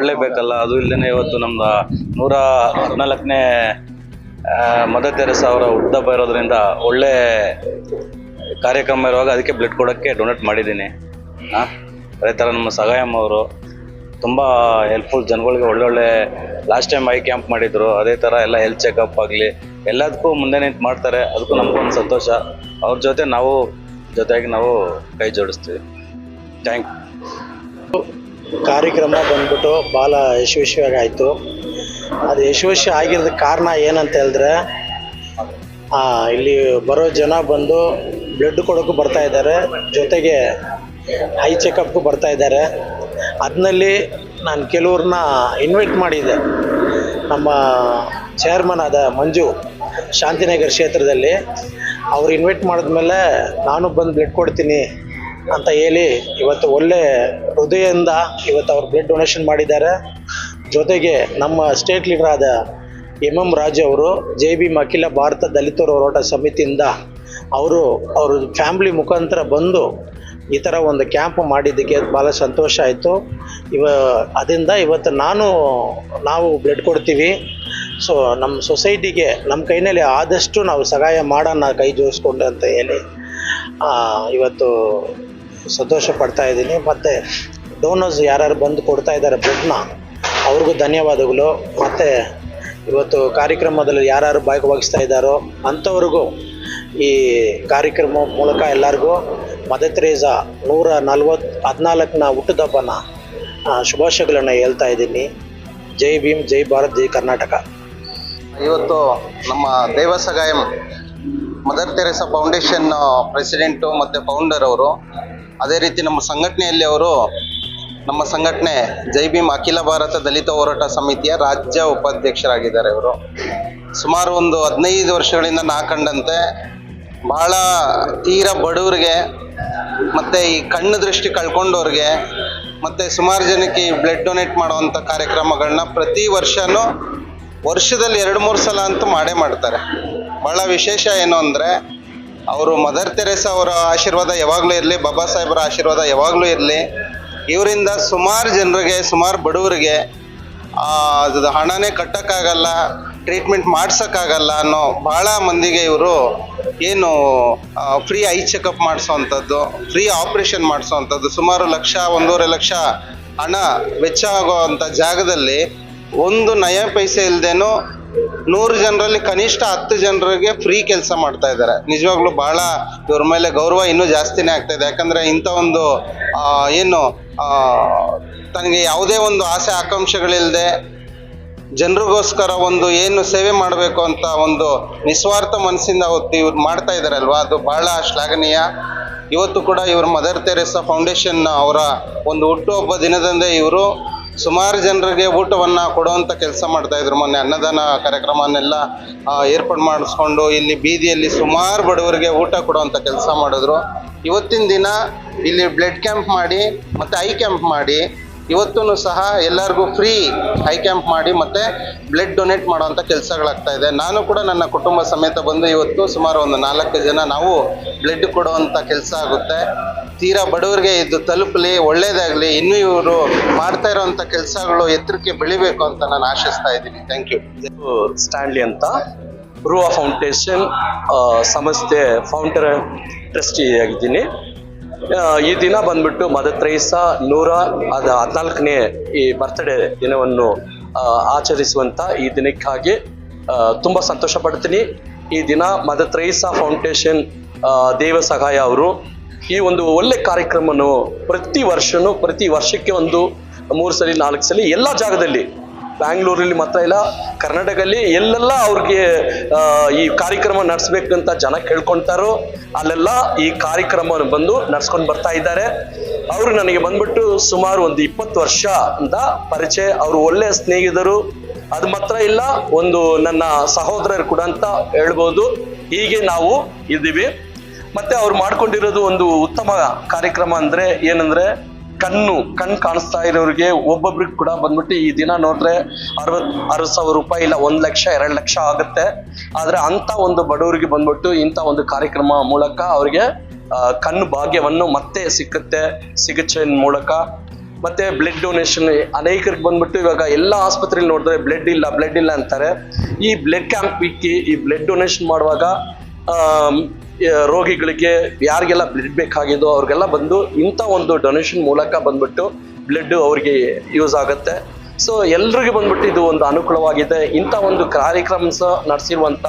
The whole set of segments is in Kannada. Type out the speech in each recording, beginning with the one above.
ಮಾಡಲೇಬೇಕಲ್ಲ, ಅದು ಇಲ್ಲದೇ ಇವತ್ತು ನಮ್ದು ನೂರ ಹದಿನಾಲ್ಕನೇ ಮದರ್ ತೆರೆಸ ಅವರ ಉದ್ದ ಇರೋದ್ರಿಂದ ಒಳ್ಳೆ ಕಾರ್ಯಕ್ರಮ ಇರುವಾಗ ಅದಕ್ಕೆ ಬ್ಲಡ್ ಕೊಡೋಕ್ಕೆ ಡೊನೇಟ್ ಮಾಡಿದ್ದೀನಿ. ಹಾಂ ಅದೇ ಥರ ನಮ್ಮ ಸಗಾಯಮ್ಮ ಅವರು ತುಂಬ ಹೆಲ್ಪ್ಫುಲ್ ಜನಗಳಿಗೆ ಒಳ್ಳೊಳ್ಳೆ ಲಾಸ್ಟ್ ಟೈಮ್ ಐ ಕ್ಯಾಂಪ್ ಮಾಡಿದ್ರು, ಅದೇ ಥರ ಎಲ್ಲ ಹೆಲ್ತ್ ಚೆಕಪ್ ಆಗಲಿ, ಎಲ್ಲದಕ್ಕೂ ಮುಂದೆ ನಿಂತು ಮಾಡ್ತಾರೆ, ಅದಕ್ಕೂ ನಮಗೊಂದು ಸಂತೋಷ. ಅವ್ರ ಜೊತೆ ನಾವು, ಜೊತೆಯಾಗಿ ನಾವು ಕೈ ಜೋಡಿಸ್ತೀವಿ. ಥ್ಯಾಂಕ್ ಕಾರ್ಯಕ್ರಮ ಬಂದ್ಬಿಟ್ಟು ಭಾಳ ಯಶಸ್ವಿಯಾಗಿ ಆಯಿತು ಅದು ಯಶಸ್ವಿ ಆಗಿರೋದಕ್ಕೆ ಕಾರಣ ಏನಂತ ಹೇಳಿದ್ರೆ ಇಲ್ಲಿ ಬರೋ ಜನ ಬಂದು ಬ್ಲಡ್ ಕೊಡೋಕ್ಕೂ ಬರ್ತಾ ಇದ್ದಾರೆ, ಜೊತೆಗೆ ಐ ಚೆಕಪ್ಗೂ ಬರ್ತಾ ಇದ್ದಾರೆ. ಅದರಲ್ಲಿ ನಾನು ಕೆಲವ್ರನ್ನ ಇನ್ವೈಟ್ ಮಾಡಿದ್ದೆ. ನಮ್ಮ ಚೇರ್ಮನ್ ಆದ ಮಂಜು ಶಾಂತಿನಗರ್ ಕ್ಷೇತ್ರದಲ್ಲಿ, ಅವ್ರು ಇನ್ವೈಟ್ ಮಾಡಿದ್ಮೇಲೆ ನಾನು ಬಂದು ಬ್ಲಡ್ ಕೊಡ್ತೀನಿ ಅಂತ ಹೇಳಿ ಇವತ್ತು ಒಳ್ಳೆ ಹೃದಯದಿಂದ ಇವತ್ತು ಅವ್ರು ಬ್ಲಡ್ ಡೊನೇಷನ್ ಮಾಡಿದ್ದಾರೆ. ಜೊತೆಗೆ ನಮ್ಮ ಸ್ಟೇಟ್ ಲೀಡರ್ ಆದ ಎಂ ಎಂ ರಾಜು ಅವರು, ಜೆ ಬಿ ಅಖಿಲ ಭಾರತ ದಲಿತರ ಹೋರಾಟ ಸಮಿತಿಯಿಂದ ಅವರು ಅವ್ರ ಫ್ಯಾಮ್ಲಿ ಮುಖಾಂತರ ಬಂದು ಈ ಥರ ಒಂದು ಕ್ಯಾಂಪ್ ಮಾಡಿದ್ದಕ್ಕೆ ಭಾಳ ಸಂತೋಷ ಆಯಿತು. ಇವ ಅದರಿಂದ ಇವತ್ತು ನಾನು, ನಾವು ಬ್ಲಡ್ ಕೊಡ್ತೀವಿ. ಸೊ ನಮ್ಮ ಸೊಸೈಟಿಗೆ ನಮ್ಮ ಕೈನಲ್ಲಿ ಆದಷ್ಟು ನಾವು ಸಹಾಯ ಮಾಡೋಣ, ಕೈ ಜೋಡಿಸ್ಕೊಂಡು ಅಂತ ಹೇಳಿ ಇವತ್ತು ಸಂತೋಷ ಪಡ್ತಾ ಇದ್ದೀನಿ. ಮತ್ತು ಡೋನರ್ಸ್ ಯಾರ್ಯಾರು ಬಂದು ಕೊಡ್ತಾ ಇದ್ದಾರೆ ಬ್ಲಡ್ನ ಅವ್ರಿಗೂ ಧನ್ಯವಾದಗಳು. ಮತ್ತು ಇವತ್ತು ಕಾರ್ಯಕ್ರಮದಲ್ಲಿ ಯಾರ್ಯಾರು ಭಾಗವಹಿಸ್ತಾ ಇದ್ದಾರೋ ಅಂಥವ್ರಿಗೂ ಈ ಕಾರ್ಯಕ್ರಮ ಮೂಲಕ ಎಲ್ಲರಿಗೂ ಮದರ್ ತೆರೇಸಾ ನೂರ ನಲ್ವತ್ತು ಹದಿನಾಲ್ಕನ ಹುಟ್ಟುದಬ್ಬನ ಶುಭಾಶಯಗಳನ್ನು ಹೇಳ್ತಾ ಇದ್ದೀನಿ. ಜೈ ಭೀಮ್, ಜೈ ಭಾರತ್, ಜೈ ಕರ್ನಾಟಕ. ಇವತ್ತು ನಮ್ಮ Devasahayam Mother Teresa foundation president ಮತ್ತು ಫೌಂಡರ್ ಅವರು ಅದೇ ರೀತಿ ನಮ್ಮ ಸಂಘಟನೆಯಲ್ಲಿ ಅವರು ನಮ್ಮ ಸಂಘಟನೆ ಜೈ ಭೀಮ್ ಅಖಿಲ ಭಾರತ ದಲಿತ ಹೋರಾಟ ಸಮಿತಿಯ ರಾಜ್ಯ ಉಪಾಧ್ಯಕ್ಷರಾಗಿದ್ದಾರೆ ಇವರು. ಸುಮಾರು ಒಂದು ಹದಿನೈದು ವರ್ಷಗಳಿಂದ ನಾ ಕಂಡಂತೆ ಬಹಳ ತೀರ ಬಡವರಿಗೆ ಮತ್ತು ಈ ಕಣ್ಣು ದೃಷ್ಟಿ ಕಳ್ಕೊಂಡವ್ರಿಗೆ ಮತ್ತು ಸುಮಾರು ಜನಕ್ಕೆ ಈ ಬ್ಲಡ್ ಡೊನೇಟ್ ಮಾಡುವಂಥ ಕಾರ್ಯಕ್ರಮಗಳನ್ನ ಪ್ರತಿ ವರ್ಷವೂ ವರ್ಷದಲ್ಲಿ ಎರಡು ಮೂರು ಸಲ ಅಂತೂ ಮಾಡೇ ಮಾಡ್ತಾರೆ. ಭಾಳ ವಿಶೇಷ ಏನು ಅಂದರೆ ಅವರು ಮದರ್ ತೆರೇಸಾ ಅವರ ಆಶೀರ್ವಾದ ಯಾವಾಗಲೂ ಇರಲಿ, ಬಾಬಾ ಸಾಹೇಬರ ಆಶೀರ್ವಾದ ಯಾವಾಗಲೂ ಇರಲಿ. ಇವರಿಂದ ಸುಮಾರು ಜನರಿಗೆ, ಸುಮಾರು ಬಡವರಿಗೆ ಹಣನೇ ಕಟ್ಟೋಕ್ಕಾಗಲ್ಲ ಟ್ರೀಟ್ಮೆಂಟ್ ಮಾಡಿಸೋಕ್ಕಾಗಲ್ಲ ಅನ್ನೋ ಭಾಳ ಮಂದಿಗೆ ಇವರು ಏನು ಫ್ರೀ ಐ ಚೆಕಪ್ ಮಾಡಿಸೋವಂಥದ್ದು ಫ್ರೀ ಆಪ್ರೇಷನ್ ಮಾಡಿಸೋವಂಥದ್ದು ಸುಮಾರು ಲಕ್ಷ, ಒಂದೂವರೆ ಲಕ್ಷ ಹಣ ವೆಚ್ಚ ಆಗೋವಂಥ ಜಾಗದಲ್ಲಿ ಒಂದು ನಯ ಪೈಸೆ ಇಲ್ದೇನೋ ನೂರು ಜನರಲ್ಲಿ ಕನಿಷ್ಠ ಹತ್ತು ಜನರಿಗೆ ಫ್ರೀ ಕೆಲಸ ಮಾಡ್ತಾ ಇದ್ದಾರೆ. ನಿಜವಾಗ್ಲೂ ಬಹಳ ಇವ್ರ ಮೇಲೆ ಗೌರವ ಇನ್ನೂ ಜಾಸ್ತಿನೇ ಆಗ್ತಾ ಇದೆ. ಯಾಕಂದ್ರೆ ಇಂಥ ಒಂದು ಏನು ತನಗೆ ಯಾವುದೇ ಒಂದು ಆಸೆ, ಆಕಾಂಕ್ಷೆಗಳಿಲ್ಲದೆ ಜನರಿಗೋಸ್ಕರ ಒಂದು ಏನು ಸೇವೆ ಮಾಡಬೇಕು ಅಂತ ಒಂದು ನಿಸ್ವಾರ್ಥ ಮನಸ್ಸಿಂದ ಅವತ್ತು ಇವ್ರು ಮಾಡ್ತಾ ಇದ್ದಾರಲ್ವಾ? ಅದು ಬಹಳ ಶ್ಲಾಘನೀಯ. ಇವತ್ತು ಕೂಡ ಇವರು ಮದರ್ ತೆರೆಸಾ ಫೌಂಡೇಶನ್ ಅವರ ಒಂದು ಹುಟ್ಟುಹಬ್ಬ ದಿನದಂದೇ ಇವರು ಸುಮಾರು ಜನರಿಗೆ ಊಟವನ್ನು ಕೊಡುವಂಥ ಕೆಲಸ ಮಾಡ್ತಾ ಇದ್ರು ಮೊನ್ನೆ, ಅನ್ನದಾನ ಕಾರ್ಯಕ್ರಮನೆಲ್ಲ ಏರ್ಪಾಡು ಮಾಡಿಸ್ಕೊಂಡು ಇಲ್ಲಿ ಬೀದಿಯಲ್ಲಿ ಸುಮಾರು ಬಡವರಿಗೆ ಊಟ ಕೊಡುವಂಥ ಕೆಲಸ ಮಾಡಿದ್ರು. ಇವತ್ತಿನ ದಿನ ಇಲ್ಲಿ ಬ್ಲಡ್ ಕ್ಯಾಂಪ್ ಮಾಡಿ, ಮತ್ತು ಐ ಕ್ಯಾಂಪ್ ಮಾಡಿ ಇವತ್ತೂ ಸಹ ಎಲ್ಲರಿಗೂ ಫ್ರೀ ಐ ಕ್ಯಾಂಪ್ ಮಾಡಿ, ಮತ್ತೆ ಬ್ಲಡ್ ಡೊನೇಟ್ ಮಾಡುವಂಥ ಕೆಲಸಗಳಾಗ್ತಾ ಇದೆ. ನಾನು ಕೂಡ ನನ್ನ ಕುಟುಂಬ ಸಮೇತ ಬಂದು ಇವತ್ತು ಸುಮಾರು ಒಂದು ನಾಲ್ಕು ಜನ ನಾವು ಬ್ಲಡ್ ಕೊಡುವಂಥ ಕೆಲಸ ಆಗುತ್ತೆ. ತೀರಾ ಬಡವರಿಗೆ ಇದು ತಲುಪಲಿ, ಒಳ್ಳೇದಾಗಲಿ, ಇನ್ನೂ ಇವರು ಮಾಡ್ತಾ ಇರೋವಂಥ ಕೆಲಸಗಳು ಎತ್ತರಕ್ಕೆ ಬೆಳಿಬೇಕು ಅಂತ ನಾನು ಆಶಿಸ್ತಾ ಇದ್ದೀನಿ. ಥ್ಯಾಂಕ್ ಯು ಸ್ಟ್ಯಾನ್ಲಿ ಅಂತ ರುವ ಫೌಂಡೇಶನ್ ಸಂಸ್ಥೆ ಫೌಂಡರ್ ಟ್ರಸ್ಟಿ ಆಗಿದ್ದೀನಿ. ಈ ದಿನ ಬಂದ್ಬಿಟ್ಟು ಮದರ್ ತ್ರೈಸ ನೂರ ಅದ ಹದಿನಾಲ್ಕನೇ ಈ ಬರ್ತ್ಡೇ ದಿನವನ್ನು ಆಚರಿಸುವಂಥ ಈ ದಿನಕ್ಕಾಗಿ ತುಂಬ ಸಂತೋಷ ಪಡ್ತೀನಿ. ಈ ದಿನ ಮದರ್ ತ್ರೈಸ ಫೌಂಡೇಶನ್ ದೇವ ಸಹಾಯ ಅವರು ಈ ಒಂದು ಒಳ್ಳೆ ಕಾರ್ಯಕ್ರಮವನ್ನು ಪ್ರತಿ ವರ್ಷನೂ, ಪ್ರತಿ ವರ್ಷಕ್ಕೆ ಒಂದು ಮೂರು ಸಲ, ನಾಲ್ಕು ಸಲ ಎಲ್ಲ ಜಾಗದಲ್ಲಿ, ಬ್ಯಾಂಗ್ಳೂರಲ್ಲಿ ಮಾತ್ರ ಇಲ್ಲ, ಕರ್ನಾಟಕದಲ್ಲಿ ಎಲ್ಲೆಲ್ಲ ಅವ್ರಿಗೆ ಈ ಕಾರ್ಯಕ್ರಮ ನಡೆಸ್ಬೇಕಂತ ಜನ ಕೇಳ್ಕೊಳ್ತಾರೋ ಅಲ್ಲೆಲ್ಲ ಈ ಕಾರ್ಯಕ್ರಮವನ್ನು ಬಂದು ನಡ್ಸ್ಕೊಂಡು ಬರ್ತಾ ಇದ್ದಾರೆ. ಅವರು ನನಗೆ ಬಂದ್ಬಿಟ್ಟು ಸುಮಾರು ಒಂದು ಇಪ್ಪತ್ತು ವರ್ಷ ಅಂತ ಪರಿಚಯ, ಅವರು ಒಳ್ಳೆಯ ಸ್ನೇಹಿತರು. ಅದು ಮಾತ್ರ ಇಲ್ಲ, ಒಂದು ನನ್ನ ಸಹೋದರರು ಕೂಡ ಅಂತ ಹೇಳ್ಬೋದು. ಹೀಗೆ ನಾವು ಇದ್ದೀವಿ. ಮತ್ತೆ ಅವ್ರು ಮಾಡ್ಕೊಂಡಿರೋದು ಒಂದು ಉತ್ತಮ ಕಾರ್ಯಕ್ರಮ ಅಂದ್ರೆ ಏನಂದ್ರೆ ಕಣ್ಣು ಕಣ್ಣು ಕಾಣಿಸ್ತಾ ಇರೋರಿಗೆ ಒಬ್ಬೊಬ್ರಿಗೆ ಕೂಡ ಬಂದ್ಬಿಟ್ಟು ಈ ದಿನ ನೋಡಿದ್ರೆ ಅರವತ್ ಅರವತ್ ಸಾವಿರ ರೂಪಾಯಿ ಇಲ್ಲ, ಒಂದ್ ಲಕ್ಷ, ಎರಡು ಲಕ್ಷ ಆಗುತ್ತೆ. ಆದ್ರೆ ಅಂತ ಒಂದು ಬಡವರಿಗೆ ಬಂದ್ಬಿಟ್ಟು ಇಂಥ ಒಂದು ಕಾರ್ಯಕ್ರಮ ಮೂಲಕ ಅವರಿಗೆ ಕಣ್ಣು ಭಾಗ್ಯವನ್ನು ಮತ್ತೆ ಸಿಕ್ಕುತ್ತೆ ಚಿಕಿತ್ಸೆ ಮೂಲಕ. ಮತ್ತೆ ಬ್ಲಡ್ ಡೊನೇಷನ್ ಅನೇಕರಿಗೆ ಬಂದ್ಬಿಟ್ಟು ಇವಾಗ ಎಲ್ಲ ಆಸ್ಪತ್ರೆಯಲ್ಲಿ ನೋಡಿದ್ರೆ ಬ್ಲಡ್ ಇಲ್ಲ ಬ್ಲಡ್ ಇಲ್ಲ ಅಂತಾರೆ. ಈ ಬ್ಲಡ್ ಕ್ಯಾಂಪ್ ಇಕ್ಕಿ ಈ ಬ್ಲಡ್ ಡೊನೇಷನ್ ಮಾಡುವಾಗ ರೋಗಿಗಳಿಗೆ ಯಾರಿಗೆಲ್ಲ ಬ್ಲಡ್ ಬೇಕಾಗಿದೋ ಅವ್ರಿಗೆಲ್ಲ ಬಂದು ಇಂಥ ಒಂದು ಡೊನೇಷನ್ ಮೂಲಕ ಬಂದ್ಬಿಟ್ಟು ಬ್ಲಡ್ ಅವ್ರಿಗೆ ಯೂಸ್ ಆಗುತ್ತೆ. ಸೊ ಎಲ್ರಿಗೂ ಬಂದ್ಬಿಟ್ಟು ಇದು ಒಂದು ಅನುಕೂಲವಾಗಿದೆ. ಇಂಥ ಒಂದು ಕಾರ್ಯಕ್ರಮ ಸಹ ನಡೆಸಿರುವಂಥ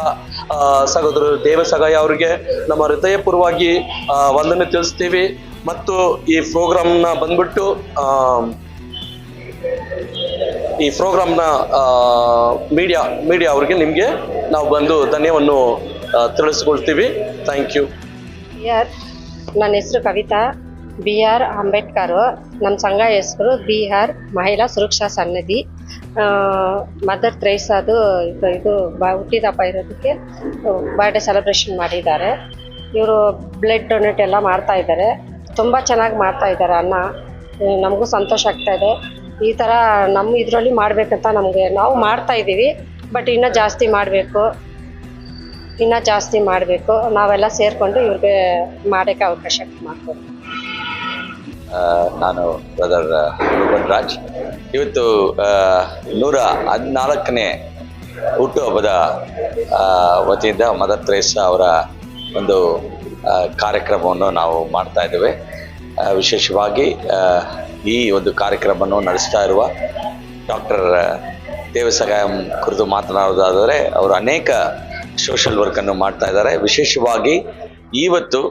ಸಹೋದರರು ದೇವಸಗಾಯ ಅವರಿಗೆ ನಮ್ಮ ಹೃದಯಪೂರ್ವವಾಗಿ ವಂದನೆ ತಿಳಿಸ್ತೀವಿ. ಮತ್ತು ಈ ಪ್ರೋಗ್ರಾಮ್ನ ಬಂದ್ಬಿಟ್ಟು ಈ ಪ್ರೋಗ್ರಾಮ್ನ ಮೀಡಿಯಾ ಮೀಡಿಯಾ ಅವ್ರಿಗೆ ನಿಮಗೆ ನಾವು ಬಂದು ಧನ್ಯವನ್ನು ತಿಳಿಸ್ಕೊಳ್ತೀವಿ. ಥ್ಯಾಂಕ್ ಯು ಆರ್ ನನ್ನ ಹೆಸರು ಕವಿತಾ. B R Ambedkar. ನಮ್ಮ ಸಂಘ ಹೆಸರು ಬಿ ಆರ್ ಮಹಿಳಾ ಸುರಕ್ಷಾ ಸನ್ನಿಧಿ. ಮದರ್ ತ್ರೇಸಾದು ಇದು ಇದು ಬ ಹುಟ್ಟಿದಪ್ಪ ಇರೋದಕ್ಕೆ ಬರ್ಡೇ ಸೆಲೆಬ್ರೇಷನ್ ಮಾಡಿದ್ದಾರೆ. ಇವರು ಬ್ಲಡ್ ಡೊನೇಟ್ ಎಲ್ಲ ಮಾಡ್ತಾ ಇದ್ದಾರೆ. ತುಂಬ ಚೆನ್ನಾಗಿ ಮಾಡ್ತಾ ಇದ್ದಾರೆ ಅನ್ನ ನಮಗೂ ಸಂತೋಷ ಆಗ್ತಾ ಇದೆ. ಈ ಥರ ನಮ್ಮ ಇದರಲ್ಲಿ ಮಾಡಬೇಕಂತ ನಮಗೆ ನಾವು ಮಾಡ್ತಾ ಇದ್ದೀವಿ ಬಟ್ ಇನ್ನೂ ಜಾಸ್ತಿ ಮಾಡಬೇಕು. ಇನ್ನೂ ಜಾಸ್ತಿ ಮಾಡಬೇಕು. ನಾವೆಲ್ಲ ಸೇರಿಕೊಂಡು ಇವ್ರಿಗೆ ಮಾಡೋಕ್ಕೆ ಅವಕಾಶ ಮಾಡಿಕೊಡ್ತೀವಿ ನಾನು ಬ್ರದರ್ ರೂಪನ್ ರಾಜ್. ಇವತ್ತು ನೂರ ಹದಿನಾಲ್ಕನೇ ಹುಟ್ಟುಹಬ್ಬದ ವತಿಯಿಂದ ಮದರ್ ತ್ರೇಸ ಅವರ ಒಂದು ಕಾರ್ಯಕ್ರಮವನ್ನು ನಾವು ಮಾಡ್ತಾ ಇದ್ದೇವೆ. ವಿಶೇಷವಾಗಿ ಈ ಒಂದು ಕಾರ್ಯಕ್ರಮವನ್ನು ನಡೆಸ್ತಾ ಇರುವ ಡಾಕ್ಟರ್ ದೇವಸಗಾಯಂ ಕುರಿತು ಮಾತನಾಡೋದಾದರೆ ಅವರು ಅನೇಕ ಸೋಷಲ್ ವರ್ಕನ್ನು ಮಾಡ್ತಾ ಇದ್ದಾರೆ. ವಿಶೇಷವಾಗಿ ಇವತ್ತು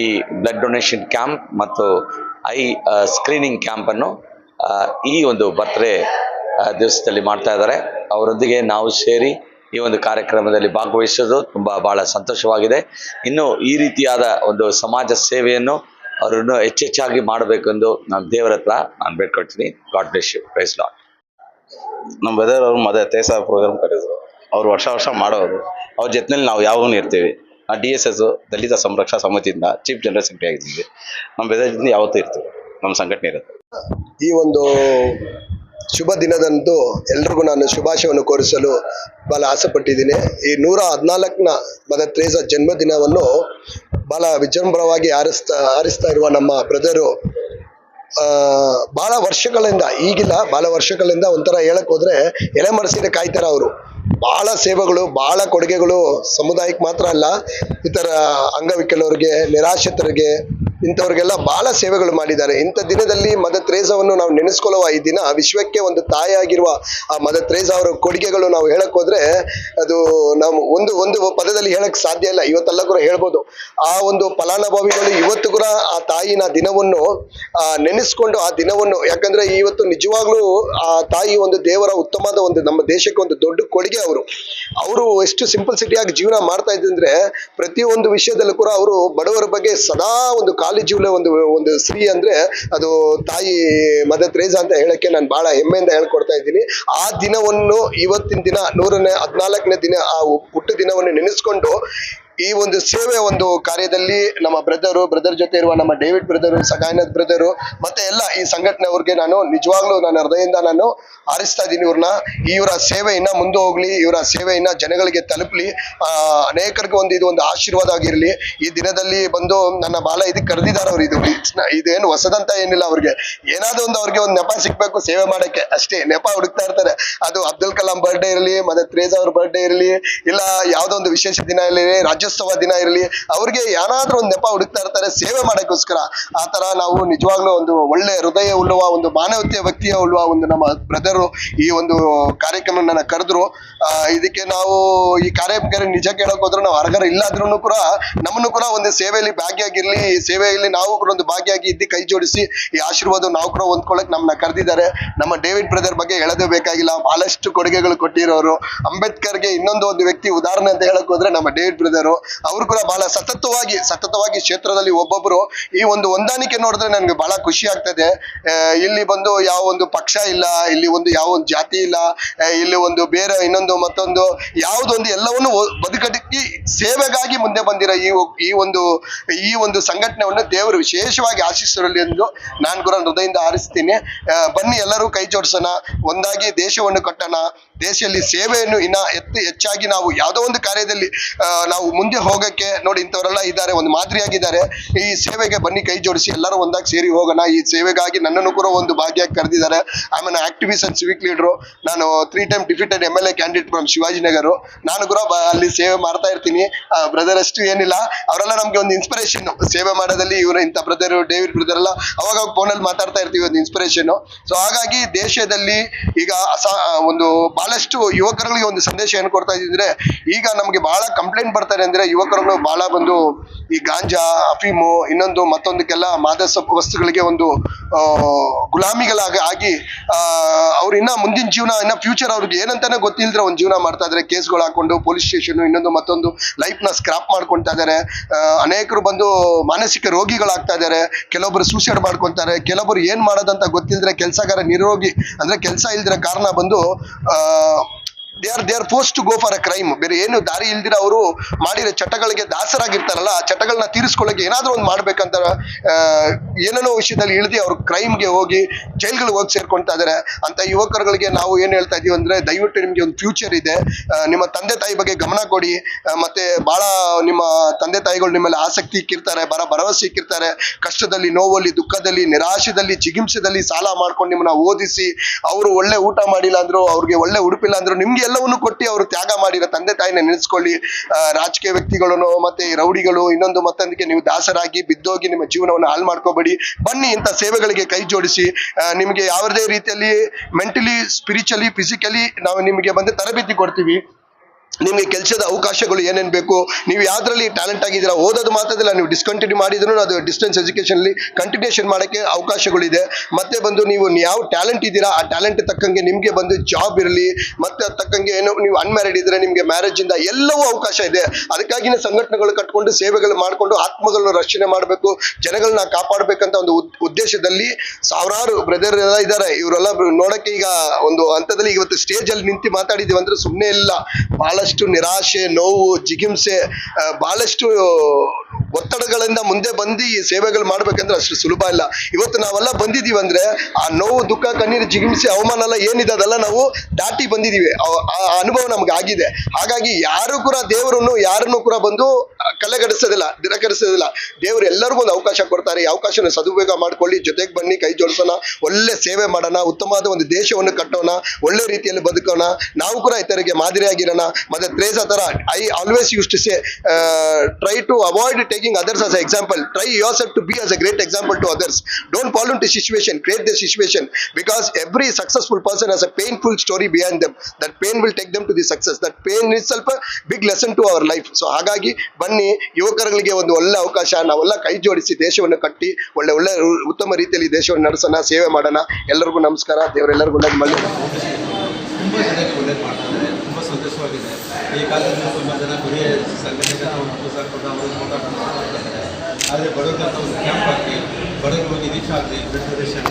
ಈ ಬ್ಲಡ್ ಡೊನೇಷನ್ ಕ್ಯಾಂಪ್ ಮತ್ತು ಐ ಸ್ಕ್ರೀನಿಂಗ್ ಕ್ಯಾಂಪನ್ನು ಅನ್ನು ಈ ಒಂದು ಬರ್ತ್ಡೇ ದಿವಸದಲ್ಲಿ ಮಾಡ್ತಾ ಇದ್ದಾರೆ. ಅವರೊಂದಿಗೆ ನಾವು ಸೇರಿ ಈ ಒಂದು ಕಾರ್ಯಕ್ರಮದಲ್ಲಿ ಭಾಗವಹಿಸೋದು ತುಂಬ ಭಾಳ ಸಂತೋಷವಾಗಿದೆ. ಇನ್ನು ಈ ರೀತಿಯಾದ ಒಂದು ಸಮಾಜ ಸೇವೆಯನ್ನು ಅವರನ್ನು ಹೆಚ್ಚೆಚ್ಚಾಗಿ ಮಾಡಬೇಕೆಂದು ನಾನು ದೇವರ ಹತ್ರ ನಾನು ಬೇಡ್ಕೊಳ್ತೀನಿ. God bless you praise Lord ನಮ್ಮ ಬೆದರ್ ಅವರು ಮದ ತೇಸ ಪ್ರೋಗ್ರಾಮ್ ಕರೆದರು ಅವರು ವರ್ಷ ವರ್ಷ ಮಾಡೋರು. ಅವ್ರ ಜೊತೆಲಿ ನಾವು ಯಾವಾಗೂ ಇರ್ತೀವಿ. ಆ ಡಿ ಎಸ್ ಎಸ್ ದಲಿತ ಸಂರಕ್ಷಣಾ ಸಮಿತಿಯಿಂದ ಚೀಫ್ ಜನರಲ್ ಸೆಕ್ರೆಟರಿ ಆಗಿದ್ದೀವಿ. ನಮ್ಮ ಬೆದಿಂದ ಯಾವತ್ತೂ ಇರ್ತೀವಿ. ನಮ್ಮ ಸಂಘಟನೆ ಇರುತ್ತೆ. ಈ ಒಂದು ಶುಭ ದಿನದಂದು ಎಲ್ರಿಗೂ ನಾನು ಶುಭಾಶಯವನ್ನು ಕೋರಿಸಲು ಬಹಳ ಆಸೆಪಟ್ಟಿದ್ದೀನಿ. ಈ ನೂರ ಹದಿನಾಲ್ಕನ ಮದರ್ ತ್ರೇಸ ಜನ್ಮದಿನವನ್ನು ಬಹಳ ವಿಜೃಂಭಣವಾಗಿ ಆರಿಸ್ತಾ ಆರಿಸ್ತಾ ಇರುವ ನಮ್ಮ ಬ್ರದರು ಬಹಳ ವರ್ಷಗಳಿಂದ, ಈಗಿಲ್ಲ, ಬಹಳ ವರ್ಷಗಳಿಂದ ಒಂಥರ ಹೇಳಕ್ ಹೋದ್ರೆ ಎಲೆಮರಸಿನ ಕಾಯ್ತಾರ ಅವರು. ಬಹಳ ಸೇವೆಗಳು ಬಹಳ ಕೊಡುಗೆಗಳು ಸಮುದಾಯಕ್ಕೆ ಮಾತ್ರ ಅಲ್ಲ ಇತರ ಅಂಗವಿಕಲರಿಗೆ ನಿರಾಶ್ರಿತರಿಗೆ ಇಂಥವ್ರಿಗೆಲ್ಲ ಬಹಳ ಸೇವೆಗಳು ಮಾಡಿದ್ದಾರೆ. ಇಂಥ ದಿನದಲ್ಲಿ ಮದ ತ್ರೇಸವನ್ನು ನಾವು ನೆನೆಸ್ಕೊಳ್ಳುವ ಈ ದಿನ ವಿಶ್ವಕ್ಕೆ ಒಂದು ತಾಯಿಯಾಗಿರುವ ಆ ಮದ ತ್ರೇಸ ಅವರ ಕೊಡುಗೆಗಳು ನಾವು ಹೇಳಕ್ ಹೋದ್ರೆ ಅದು ನಾವು ಒಂದು ಒಂದು ಪದದಲ್ಲಿ ಹೇಳಕ್ ಸಾಧ್ಯ ಇಲ್ಲ. ಇವತ್ತೆಲ್ಲ ಕೂಡ ಹೇಳ್ಬೋದು. ಆ ಒಂದು ಫಲಾನುಭವಿಗಳು ಇವತ್ತು ಕೂಡ ಆ ತಾಯಿನ ದಿನವನ್ನು ನೆನೆಸ್ಕೊಂಡು ಆ ದಿನವನ್ನು, ಯಾಕಂದ್ರೆ ಇವತ್ತು ನಿಜವಾಗ್ಲೂ ಆ ತಾಯಿ ಒಂದು ದೇವರ ಉತ್ತಮವಾದ ಒಂದು ನಮ್ಮ ದೇಶಕ್ಕೆ ಒಂದು ದೊಡ್ಡ ಕೊಡುಗೆ ಅವರು. ಅವರು ಎಷ್ಟು ಸಿಂಪಲ್ಸಿಟಿಯಾಗಿ ಜೀವನ ಮಾಡ್ತಾ ಇದ್ದಂದ್ರೆ ಪ್ರತಿಯೊಂದು ವಿಷಯದಲ್ಲೂ ಕೂಡ ಅವರು ಬಡವರ ಬಗ್ಗೆ ಸದಾ ಒಂದು ಕಾಳಜಿಯುಳ್ಳ ಒಂದು ಒಂದು ಸ್ತ್ರೀ ಅಂದ್ರೆ ಅದು ತಾಯಿ ಮದರ್ ತ್ರೇಜಾ ಅಂತ ಹೇಳಕ್ಕೆ ನಾನು ಬಹಳ ಹೆಮ್ಮೆಯಿಂದ ಹೇಳ್ಕೊಡ್ತಾ ಇದ್ದೀನಿ. ಆ ದಿನವನ್ನು ಇವತ್ತಿನ ದಿನ ನೂರನೇ, ಹದಿನಾಲ್ಕನೇ ದಿನ, ಆ ಹುಟ್ಟು ದಿನವನ್ನು ನೆನೆಸ್ಕೊಂಡು ಈ ಒಂದು ಸೇವೆ ಒಂದು ಕಾರ್ಯದಲ್ಲಿ ನಮ್ಮ ಬ್ರದರು, ಬ್ರದರ್ ಜೊತೆ ಇರುವ ನಮ್ಮ ಡೇವಿಡ್ ಬ್ರದರು ಸಗಾಯನಾಥ್ ಬ್ರದರು, ಮತ್ತೆ ಎಲ್ಲ ಈ ಸಂಘಟನೆಯವ್ರಿಗೆ ನಾನು ನಿಜವಾಗ್ಲೂ ನನ್ನ ಹೃದಯದಿಂದ ನಾನು ಆರಿಸ್ತಾ ಇದ್ದೀನಿ ಇವ್ರನ್ನ. ಇವರ ಸೇವೆ ಇನ್ನ ಮುಂದೆ ಹೋಗ್ಲಿ ಇವರ ಸೇವೆ ಇನ್ನ ಜನಗಳಿಗೆ ತಲುಪಲಿ. ಅನೇಕರಿಗೆ ಒಂದು ಇದು ಒಂದು ಆಶೀರ್ವಾದ ಆಗಿರಲಿ. ಈ ದಿನದಲ್ಲಿ ಬಂದು ನನ್ನ ಬಾಲ ಇದಕ್ಕೆ ಕರೆದಿದ್ದಾರೆ ಅವ್ರು ಇದು. ಇದ್ನ- ಹೊಸದಂತ ಏನಿಲ್ಲ ಅವ್ರಿಗೆ. ಏನಾದ್ರು ಒಂದು ಅವ್ರಿಗೆ ಒಂದು ನೆಪ ಸಿಗ್ಬೇಕು ಸೇವೆ ಮಾಡಕ್ಕೆ. ಅಷ್ಟೇ, ನೆಪ ಹುಡುಕ್ತಾ ಇರ್ತಾರೆ. ಅದು ಅಬ್ದುಲ್ ಕಲಾಂ ಬರ್ಡೇ ಇರಲಿ, ಮತ್ತೆ ತ್ರೇಜಾ ಅವ್ರ ಬರ್ಡೇ ಇರಲಿ, ಇಲ್ಲ ಯಾವುದೋ ಒಂದು ವಿಶೇಷ ದಿನ ಇರಲಿ ರಾಜ್ಯೋತ್ಸವ ದಿನ ಇರಲಿ, ಅವ್ರಿಗೆ ಯಾರಾದ್ರೂ ಒಂದು ನೆಪ ಹುಡುಕ್ತಾ ಇರ್ತಾರೆ, ಸೇವೆ ಮಾಡೋಕ್ಕೋಸ್ಕರ. ಆ ತರ ನಾವು ನಿಜವಾಗ್ಲೂ ಒಂದು ಒಳ್ಳೆ ಹೃದಯ ಉಳ್ಳುವ ಒಂದು ಮಾನವತೆಯ ವ್ಯಕ್ತಿಯ ಉಳ್ಳುವ ಒಂದು ನಮ್ಮ ಬ್ರದರು ಈ ಒಂದು ಕಾರ್ಯಕ್ರಮ ನನ್ನ ಕರೆದ್ರು ಇದಕ್ಕೆ ನಾವು ಈ ಕಾರ್ಯಕ್ರಮ ನಿಜ ಕೇಳಕ್ ಹೋದ್ರೆ ನಾವು ಹೊರಗರ ಇಲ್ಲಾದ್ರೂ ಕೂಡ ನಮ್ಮನ್ನು ಕೂಡ ಒಂದು ಸೇವೆಯಲ್ಲಿ ಭಾಗಿಯಾಗಿರ್ಲಿ, ಈ ಸೇವೆಯಲ್ಲಿ ನಾವು ಕೂಡ ಒಂದು ಭಾಗಿಯಾಗಿ ಇದ್ದು ಕೈ ಜೋಡಿಸಿ ಈ ಆಶೀರ್ವಾದ ನಾವು ಕೂಡ ಹೊಂದ್ಕೊಳಕ್ ನಮ್ಮನ್ನ ಕರೆದಿದ್ದಾರೆ. ನಮ್ಮ ಡೇವಿಡ್ ಬ್ರದರ್ ಬಗ್ಗೆ ಹೇಳದೇ ಬೇಕಾಗಿಲ್ಲ, ಬಹಳಷ್ಟು ಕೊಡುಗೆಗಳು ಕೊಟ್ಟಿರೋರು. ಅಂಬೇಡ್ಕರ್ಗೆ ಇನ್ನೊಂದು ಒಂದು ವ್ಯಕ್ತಿ ಉದಾಹರಣೆ ಅಂತ ಹೇಳಕ್ ಹೋದ್ರೆ ನಮ್ಮ ಡೇವಿಡ್ ಬ್ರದರು ಅವರು ಕೂಡ ಬಹಳ ಸತತವಾಗಿ ಸತತವಾಗಿ ಕ್ಷೇತ್ರದಲ್ಲಿ ಒಬ್ಬೊಬ್ಬರು ಈ ಒಂದು ಹೊಂದಾಣಿಕೆ ನೋಡಿದ್ರೆ ನನಗೆ ಬಹಳ ಖುಷಿ ಆಗ್ತದೆ. ಇಲ್ಲಿ ಬಂದು ಯಾವ ಒಂದು ಪಕ್ಷ ಇಲ್ಲ, ಇಲ್ಲಿ ಒಂದು ಯಾವ ಒಂದು ಜಾತಿ ಇಲ್ಲ ಇಲ್ಲಿ ಒಂದು ಬೇರೆ ಇನ್ನೊಂದು ಮತ್ತೊಂದು ಯಾವುದೊಂದು ಎಲ್ಲವನ್ನು ಬದುಕಿ ಸೇವೆಗಾಗಿ ಮುಂದೆ ಬಂದಿರೋ ಈ ಈ ಒಂದು ಈ ಒಂದು ಸಂಘಟನೆಯನ್ನು ದೇವರು ವಿಶೇಷವಾಗಿ ಆಶಿಸಿರಲಿ ಎಂದು ನಾನು ಕೂಡ ಹೃದಯದಿಂದ ಆರಿಸ್ತೀನಿ ಬನ್ನಿ ಎಲ್ಲರೂ ಕೈ ಜೋಡಿಸೋಣ. ಒಂದಾಗಿ ದೇಶವನ್ನು ಕಟ್ಟೋಣ. ದೇಶದಲ್ಲಿ ಸೇವೆಯನ್ನು ಇನ್ನ ಎತ್ತಿ ಹೆಚ್ಚಾಗಿ ನಾವು ಯಾವುದೋ ಒಂದು ಕಾರ್ಯದಲ್ಲಿ ನಾವು ಮುಂದೆ ಹೋಗಕ್ಕೆ ನೋಡಿ ಇಂಥವರೆಲ್ಲ ಇದ್ದಾರೆ, ಒಂದು ಮಾದರಿಯಾಗಿದ್ದಾರೆ. ಈ ಸೇವೆಗೆ ಬನ್ನಿ, ಕೈ ಜೋಡಿಸಿ, ಎಲ್ಲರೂ ಒಂದಾಗಿ ಸೇರಿ ಹೋಗೋಣ. ಈ ಸೇವೆಗಾಗಿ ನನ್ನನ್ನು ಕೂಡ ಒಂದು ಭಾಗ್ಯ ಕರೆದಿದ್ದಾರೆ. An activist and civic leaders ನಾನು three time defeated M L A candidate from Shivajinagar ನಾನು ಕೂಡ ಅಲ್ಲಿ ಸೇವೆ ಮಾಡ್ತಾ ಇರ್ತೀನಿ. ಬ್ರದರ್ ಅಷ್ಟು ಏನಿಲ್ಲ. ಅವರೆಲ್ಲ ನಮ್ಗೆ ಒಂದು ಇನ್ಸ್ಪಿರೇಷನ್ ಸೇವೆ ಮಾಡೋದಲ್ಲಿ ಇವರು, ಇಂಥ ಬ್ರದರ್ ಡೇವಿಡ್ ಬ್ರದರ್ ಎಲ್ಲ ಅವಾಗ ಫೋನಲ್ಲಿ ಮಾತಾಡ್ತಾ ಇರ್ತೀವಿ, ಒಂದು ಇನ್ಸ್ಪಿರೇಷನ್ ಸೊ ಹಾಗಾಗಿ ದೇಶದಲ್ಲಿ ಈಗ ಒಂದು ಬಹಳಷ್ಟು ಯುವಕರುಗಳಿಗೆ ಒಂದು ಸಂದೇಶ ಏನು ಕೊಡ್ತಾ ಇದ್ರೆ ಈಗ ನಮಗೆ ಬಹಳ ಕಂಪ್ಲೇಂಟ್ ಬರ್ತಾರೆ ಅಂದ್ರೆ ಯುವಕರುಗಳು ಬಹಳ ಬಂದು ಈ ಗಾಂಜಾ, ಅಫೀಮು, ಇನ್ನೊಂದು ಮತ್ತೊಂದಕ್ಕೆಲ್ಲ ಮಾದ ವಸ್ತುಗಳಿಗೆ ಒಂದು ಗುಲಾಮಿಗಳಾಗಿ, ಆಗಿ ಅವ್ರು ಇನ್ನ ಮುಂದಿನ ಜೀವನ, ಇನ್ನ ಫ್ಯೂಚರ್ ಅವ್ರಿಗೆ ಏನಂತಾನೆ ಗೊತ್ತಿಲ್ಲದ್ರೆ ಒಂದು ಜೀವನ ಮಾಡ್ತಾ ಇದ್ದಾರೆ ಕೇಸ್ಗಳು ಹಾಕೊಂಡು ಪೊಲೀಸ್ ಸ್ಟೇಷನ್ ಇನ್ನೊಂದು ಮತ್ತೊಂದು ಲೈಫ್ನ ಸ್ಕ್ರಾಪ್ ಮಾಡ್ಕೊಳ್ತಾ ಇದ್ದಾರೆ ಅನೇಕರು ಬಂದು ಮಾನಸಿಕ ರೋಗಿಗಳಾಗ್ತಾ ಇದ್ದಾರೆ ಕೆಲವೊಬ್ರು ಸೂಸೈಡ್ ಮಾಡ್ಕೊಂತಾರೆ. ಕೆಲವೊಬ್ರು ಏನ್ ಮಾಡೋದಂತ ಗೊತ್ತಿಲ್ಲದ್ರೆ ಕೆಲಸಗಾರ, ನಿರೋಗಿ, ಅಂದ್ರೆ ಕೆಲಸ ಇಲ್ದಿರೋ ಕಾರಣ ಬಂದು ಆ they are they are forced to go for a crime ಬೇರೆ ಏನು ದಾರಿ ಇಲ್ದಿರ ಅವರು ಮಾಡಿರೋ ಚಟಗಳಿಗೆ ದಾಸರಾಗಿರ್ತಾರಲ್ಲ, ಆ ಚಟಗಳನ್ನ ತೀರಿಸ್ಕೊಳ್ಳೋಕೆ ಏನಾದ್ರೂ ಒಂದು ಮಾಡ್ಬೇಕಂತ ಏನೇನೋ ವಿಷಯದಲ್ಲಿ ಇಳಿದು ಅವ್ರು ಕ್ರೈಮ್ಗೆ ಹೋಗಿ ಜೈಲ್ಗಳಿಗೆ ಹೋಗಿ ಸೇರ್ಕೊಳ್ತಾ ಇದಾರೆ. ಅಂತ ಯುವಕರುಗಳಿಗೆ ನಾವು ಏನು ಹೇಳ್ತಾ ಇದೀವಿ ಅಂದ್ರೆ ದಯವಿಟ್ಟು ನಿಮ್ಗೆ ಒಂದು ಫ್ಯೂಚರ್ ಇದೆ. ನಿಮ್ಮ ತಂದೆ ತಾಯಿ ಬಗ್ಗೆ ಗಮನ ಕೊಡಿ. ಮತ್ತೆ ಬಹಳ ನಿಮ್ಮ ತಂದೆ ತಾಯಿಗಳು ನಿಮ್ಮಲ್ಲಿ ಆಸಕ್ತಿ ಇಕ್ಕಿರ್ತಾರೆ, ಬರ, ಭರವಸೆ ಇಕ್ಕಿರ್ತಾರೆ. ಕಷ್ಟದಲ್ಲಿ, ನೋವಲ್ಲಿ, ದುಃಖದಲ್ಲಿ, ನಿರಾಶೆದಲ್ಲಿ ಜಿಗಿಂಸದಲ್ಲಿ ಸಾಲ ಮಾಡ್ಕೊಂಡು ನಿಮ್ಮನ್ನ ಓದಿಸಿ, ಅವರು ಒಳ್ಳೆ ಊಟ ಮಾಡಿಲ್ಲ ಅಂದ್ರು, ಅವ್ರಿಗೆ ಒಳ್ಳೆ ಉಡುಪಿಲ್ಲ ಅಂದ್ರು ನಿಮ್ಗೆ ಎಲ್ಲವನ್ನು ಕೊಟ್ಟು ಅವರು ತ್ಯಾಗ ಮಾಡಿರೋ ತಂದೆ ತಾಯಿನ ನೆನೆಸ್ಕೊಳ್ಳಿ. ರಾಜಕೀಯ ವ್ಯಕ್ತಿಗಳನ್ನು ಮತ್ತೆ ರೌಡಿಗಳು, ಇನ್ನೊಂದು ಮತ್ತೊಂದಕ್ಕೆ ನೀವು ದಾಸರಾಗಿ ಬಿದ್ದೋಗಿ ನಿಮ್ಮ ಜೀವನವನ್ನು ಹಾಳು ಮಾಡ್ಕೋಬೇಡಿ. ಬನ್ನಿ ಇಂಥ ಸೇವೆಗಳಿಗೆ ಕೈ ಜೋಡಿಸಿ. ನಿಮಗೆ ಯಾವುದೇ ರೀತಿಯಲ್ಲಿ ಮೆಂಟಲಿ ಸ್ಪಿರಿಚುಲಿ ಫಿಸಿಕಲಿ ನಾವು ನಿಮಗೆ ಬಂದು ತರಬೇತಿ ಕೊಡ್ತೀವಿ. ನಿಮಗೆ ಕೆಲಸದ ಅವಕಾಶಗಳು ಏನೇನು ಬೇಕು, ನೀವು ಯಾವುದರಲ್ಲಿ ಟ್ಯಾಲೆಂಟ್ ಆಗಿದ್ದೀರಾ, ಓದೋದು ಮಾತ್ರದಲ್ಲ, ನೀವು ಡಿಸ್ಕಂಟಿನ್ಯೂ ಮಾಡಿದ್ರು ಅದು ಡಿಸ್ಟೆನ್ಸ್ ಎಜುಕೇಷನಲ್ಲಿ ಕಂಟಿನ್ಯೂಷನ್ ಮಾಡೋಕ್ಕೆ ಅವಕಾಶಗಳಿದೆ. ಮತ್ತೆ ಬಂದು ನೀವು ಯಾವ ಟ್ಯಾಲೆಂಟ್ ಇದ್ದೀರಾ, ಆ ಟ್ಯಾಲೆಂಟ್ ತಕ್ಕಂಗೆ ನಿಮಗೆ ಬಂದು ಜಾಬ್ ಇರಲಿ, ಮತ್ತೆ ಅದು ತಕ್ಕಂಗೆ ಏನು ನೀವು ಅನ್ಮ್ಯಾರಿಡ್ ಇದ್ದರೆ ನಿಮಗೆ ಮ್ಯಾರೇಜಿಂದ ಎಲ್ಲವೂ ಅವಕಾಶ ಇದೆ. ಅದಕ್ಕಾಗಿನೇ ಸಂಘಟನೆಗಳು ಕಟ್ಕೊಂಡು, ಸೇವೆಗಳು ಮಾಡಿಕೊಂಡು, ಆತ್ಮಗಳನ್ನು ರಕ್ಷಣೆ ಮಾಡಬೇಕು, ಜನಗಳನ್ನ ಕಾಪಾಡಬೇಕಂತ ಒಂದು ಉದ್- ಉದ್ದೇಶದಲ್ಲಿ ಸಾವಿರಾರು ಬ್ರದರ್ ಎಲ್ಲ ಇದ್ದಾರೆ. ಇವರೆಲ್ಲ ನೋಡೋಕ್ಕೆ ಈಗ ಒಂದು ಹಂತದಲ್ಲಿ ಇವತ್ತು ಸ್ಟೇಜಲ್ಲಿ ನಿಂತು ಮಾತಾಡಿದ್ದೀವಿ ಅಂದರೆ ಸುಮ್ಮನೆ ಇಲ್ಲ. ಬಹಳಷ್ಟು ನಿರಾಶೆ ನೋವು ಜಿಗಿಂಸೆ ಆ, ಬಹಳಷ್ಟು ಒತ್ತಡಗಳಿಂದ ಮುಂದೆ ಬಂದು ಈ ಸೇವೆಗಳು ಮಾಡ್ಬೇಕಂದ್ರೆ ಅಷ್ಟು ಸುಲಭ ಇಲ್ಲ. ಇವತ್ತು ನಾವೆಲ್ಲ ಬಂದಿದೀವಿ ಅಂದ್ರೆ ಆ ನೋವು, ದುಃಖ, ಕಣ್ಣೀರು ಜಿಗಿಮಿಸಿ ಅವಮಾನ ಎಲ್ಲ ಏನಿದೆ ಅದೆಲ್ಲ ನಾವು ದಾಟಿ ಬಂದಿದೀವಿ ಆ- ಆ ಅನುಭವ ನಮ್ಗೆ ಆಗಿದೆ. ಹಾಗಾಗಿ ಯಾರು ಕೂಡ ದೇವರನ್ನು ಯಾರನ್ನು ಕೂಡ ಬಂದು ಕಲೆಗಡಿಸೋದಿಲ್ಲ ದಿನಕರಿಸೋದಿಲ್ಲ ದೇವರು ಎಲ್ಲರಿಗೂ ಒಂದು ಅವಕಾಶ ಕೊಡ್ತಾರೆ. ಈ ಅವಕಾಶನ ಸದುಪಯೋಗ ಮಾಡ್ಕೊಳ್ಳಿ, ಜೊತೆಗೆ ಬನ್ನಿ, ಕೈ ಜೋಡಿಸೋಣ, ಒಳ್ಳೆ ಸೇವೆ ಮಾಡೋಣ, ಉತ್ತಮವಾದ ಒಂದು ದೇಶವನ್ನು ಕಟ್ಟೋಣ, ಒಳ್ಳೆ ರೀತಿಯಲ್ಲಿ ಬದುಕೋಣ. ನಾವು ಕೂಡ ಇತರಿಗೆ ಮಾದರಿಯಾಗಿರೋಣ. ಮತ್ತೆ ತ್ರೇಸ ತರ I always use to say try to avoid taking others as example try yourself to be as a great example to others don't follow to situation create the situation because every successful person has a painful story behind them that pain will take them to the success that pain is ಸ್ವಲ್ಪ big lesson to our life so ಹಾಗಾಗಿ ಬನ್ನಿ ಯುವಕರುಗಳಿಗೆ ಒಂದು ಒಳ್ಳೆ ಅವಕಾಶ. ನಾವೆಲ್ಲ ಕೈ ಜೋಡಿಸಿ ದೇಶವನ್ನು ಕಟ್ಟಿ, ಒಳ್ಳೆ ಒಳ್ಳೆ ಉತ್ತಮ ರೀತಿಯಲ್ಲಿ ದೇಶವನ್ನು ನಡೆಸೋಣ, ಸೇವೆ ಮಾಡೋಣ. ಎಲ್ಲರಿಗೂ ನಮಸ್ಕಾರ. ದೇವರೆಲ್ಲರಿಗೂ ಒಳ್ಳೇದು ಮಾಡಲಿ ಸಂತೋಷವಾಗಿದೆ ಈ ಕಾಲದಲ್ಲಿ ತುಂಬ ಜನ ಗುರಿ ಸಂಘಟನೆಗೆ ನಾವು ಪ್ರೋತ್ಸಾಹ ಅವರು ಹೋರಾಟ ಮಾಡ್ತಾರೆ ಆದರೆ ಬಡವರಂತ ಒಂದು ಕ್ಯಾಂಪ್ ಹಾಕಿ ಬಡವರು ಹೋಗಿ ರೀಚ್ ಆಗಲಿ ಬ್ಲಡ್ ಡೊನೇಷನ್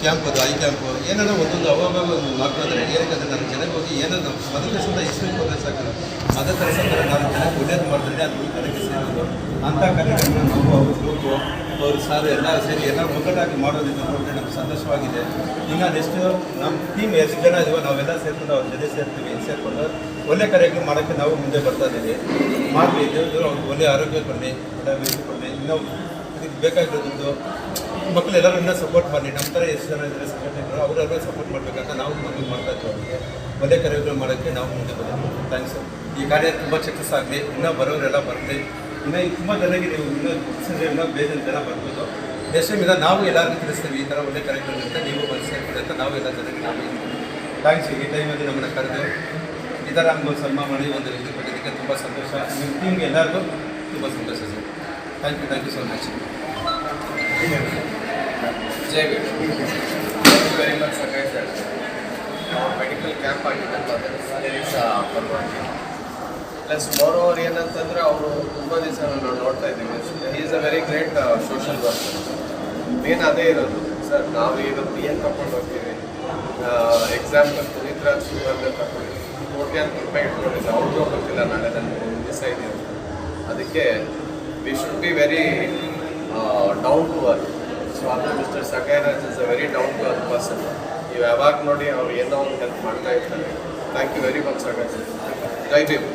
ಕ್ಯಾಂಪ್ ಅದು, ಐ ಕ್ಯಾಂಪು ಏನಾರ ಒಂದೊಂದು ಅವಾಗ ಒಂದು ಮಾಡ್ತಾರೆ ಏನಕ್ಕಂದ್ರೆ ನಾನು ಜನಕ್ಕೆ ಹೋಗಿ ಏನಾದ್ರು ಮೊದಲ ಸಲ ಇಸ್ಬೇಕು ಹೋದ್ರೆ ಸಾಕಲ್ಲ. ಮದರ್ ಕೆಲಸ ನಾನು ಜನಕ್ಕೆ ಒಳ್ಳೇದು ಮಾಡ್ತಾರೆ ಅದು ಕಡೆಗೆ ಸೇರೋದು. ಅಂಥ ಕಾರ್ಯಕ್ರಮ ನಾವು ಅವ್ರ ಗ್ರೂಪು ಅವರು ಸಾರು, ಎಲ್ಲ ಸೇರಿ ಎಲ್ಲ ಒಗ್ಗಟ್ಟಾಗಿ ಮಾಡೋದ್ರಿಂದ ನೋಡಿದ್ರೆ ನಮ್ಗೆ ಸಂತೋಷವಾಗಿದೆ. ಈಗ ನೆಕ್ಸ್ಟ್ ನಮ್ಮ ಟೀಮ್ ಎಷ್ಟು ಜನ ಇದೀವೋ ನಾವೆಲ್ಲ ಸೇರ್ಕೊಂಡು ಅವ್ರ ಜೊತೆ ಸೇರ್ತೀವಿ, ಸೇರ್ಕೊಂಡು ಒಳ್ಳೆ ಕಾರ್ಯಕ್ರಮ ಮಾಡೋಕ್ಕೆ ನಾವು ಮುಂದೆ ಬರ್ತಾ ಇದ್ದೀವಿ. ಮಾಡಲಿ, ದೇವರು ಅವ್ರಿಗೆ ಒಳ್ಳೆ ಆರೋಗ್ಯ ಕೊಡಲಿ ಅಭಿವೃದ್ಧಿ ಕೊಡಲಿ. ಇನ್ನೂ ಇದಕ್ಕೆ ಬೇಕಾಗಿರೋದು ಮಕ್ಕಳು ಎಲ್ಲರೂ ಇನ್ನೂ ಸಪೋರ್ಟ್ ಮಾಡಿ ನಮ್ಮ ಥರ ಎಷ್ಟು ಜನ ಇದ್ದಾರೆ ಸಂಘಟನೆಗಳು ಅವರೆಲ್ಲರೂ ಸಪೋರ್ಟ್ ಮಾಡಬೇಕಂತ ನಾವು ಮನವಿ ಮಾಡ್ತಾ ಇದ್ದೀವಿ ಅವರಿಗೆ. ಒಳ್ಳೆ ಕಾರ್ಯಕ್ರಮ ಮಾಡೋಕ್ಕೆ ನಾವು ಮುಂದೆ ಬರ್ತೀವಿ ಥ್ಯಾಂಕ್ಸ್ ಈ ಕಾರ್ಯ ತುಂಬ ಸಕ್ಸಸ್ ಆಗಲಿ. ಇನ್ನೂ ಬರೋರೆಲ್ಲ ಬರಲಿ. ಇನ್ನೂ ತುಂಬ ನೀವು ಇನ್ನೂ ತಿಳಿಸಿದ್ರೆ ಇನ್ನೂ ಬೇರೆ ಜನ ಬರ್ಬೋದು. ನೆಕ್ಸ್ಟ್ ಟೈಮ್ ಇಲ್ಲ ನಾವು ಎಲ್ಲರಿಗೂ ತಿಳಿಸ್ತೀವಿ ಈ ಥರ ಒಳ್ಳೆ ಕಾರ್ಯಕ್ರಮ ಇರುತ್ತೆ ನೀವು ಸೇರ್ಕೊಳ್ಳಿ ಅಂತ ನಾವು ಎಲ್ಲ ಜನಕ್ಕೆ ನಾವು ಥ್ಯಾಂಕ್ಸ್. ಈ ಟೈಮಲ್ಲಿ ನಮ್ಮನ್ನು ಕರೆದು ಈ ಥರ ಒಂದು ಸನ್ಮಾನ ಮಾಡಿ ಒಂದು ರೀತಿ ಕೊಟ್ಟಿದ್ದಕ್ಕೆ ತುಂಬ ಸಂತೋಷ. ನಿಮ್ಮ ಟೀಮ್ಗೆ ಎಲ್ಲರಿಗೂ ತುಂಬ ಸಂತೋಷ sir. Thank you thank you so much Jai very much sir medical camp ಆಗಿದ್ದಲ್ಲ ಪರವಾಗಿ ಪ್ಲಸ್ ಮೋರ್ ಓವರ್ ಏನಂತಂದರೆ ಅವರು ತುಂಬ ದಿವಸ ನಾವು ನೋಡ್ತಾ ಇದ್ದೀವಿ is a very great social work main ಅದೇ ಇರೋದು. ಸರ್ ನಾವು ಇವತ್ತು ಏನು ತಗೊಂಡು ಹೋಗ್ತೀವಿ. ಎಕ್ಸಾಂಪಲ್ ಪುನೀತ್ ರಾಜ್ ಶಿವರ್ಧನ್ ತಗೊಂಡು ಕೋಟ್ಯಾಂತರ ರೂಪಾಯಿ ಇಟ್ಕೊಂಡಿದ್ದೆ. ಅವ್ರಿಗೂ ಗೊತ್ತಿಲ್ಲ ನಾಳೆ ನನಗೆ ಮಿಸ್ ಇದ್ದೀನಿ ಅಂತ. ಅದಕ್ಕೆ we should be very down to earth so ಅದು mister Sakairaj is a very down to earth person ನೀವು ಯಾವಾಗ ನೋಡಿ ಅವ್ರು ಏನೋ ಒಂದು ಹೆಲ್ಪ್ ಮಾಡ್ತಾ ಇರ್ತಾರೆ. Thank you very much sir Jai Bhim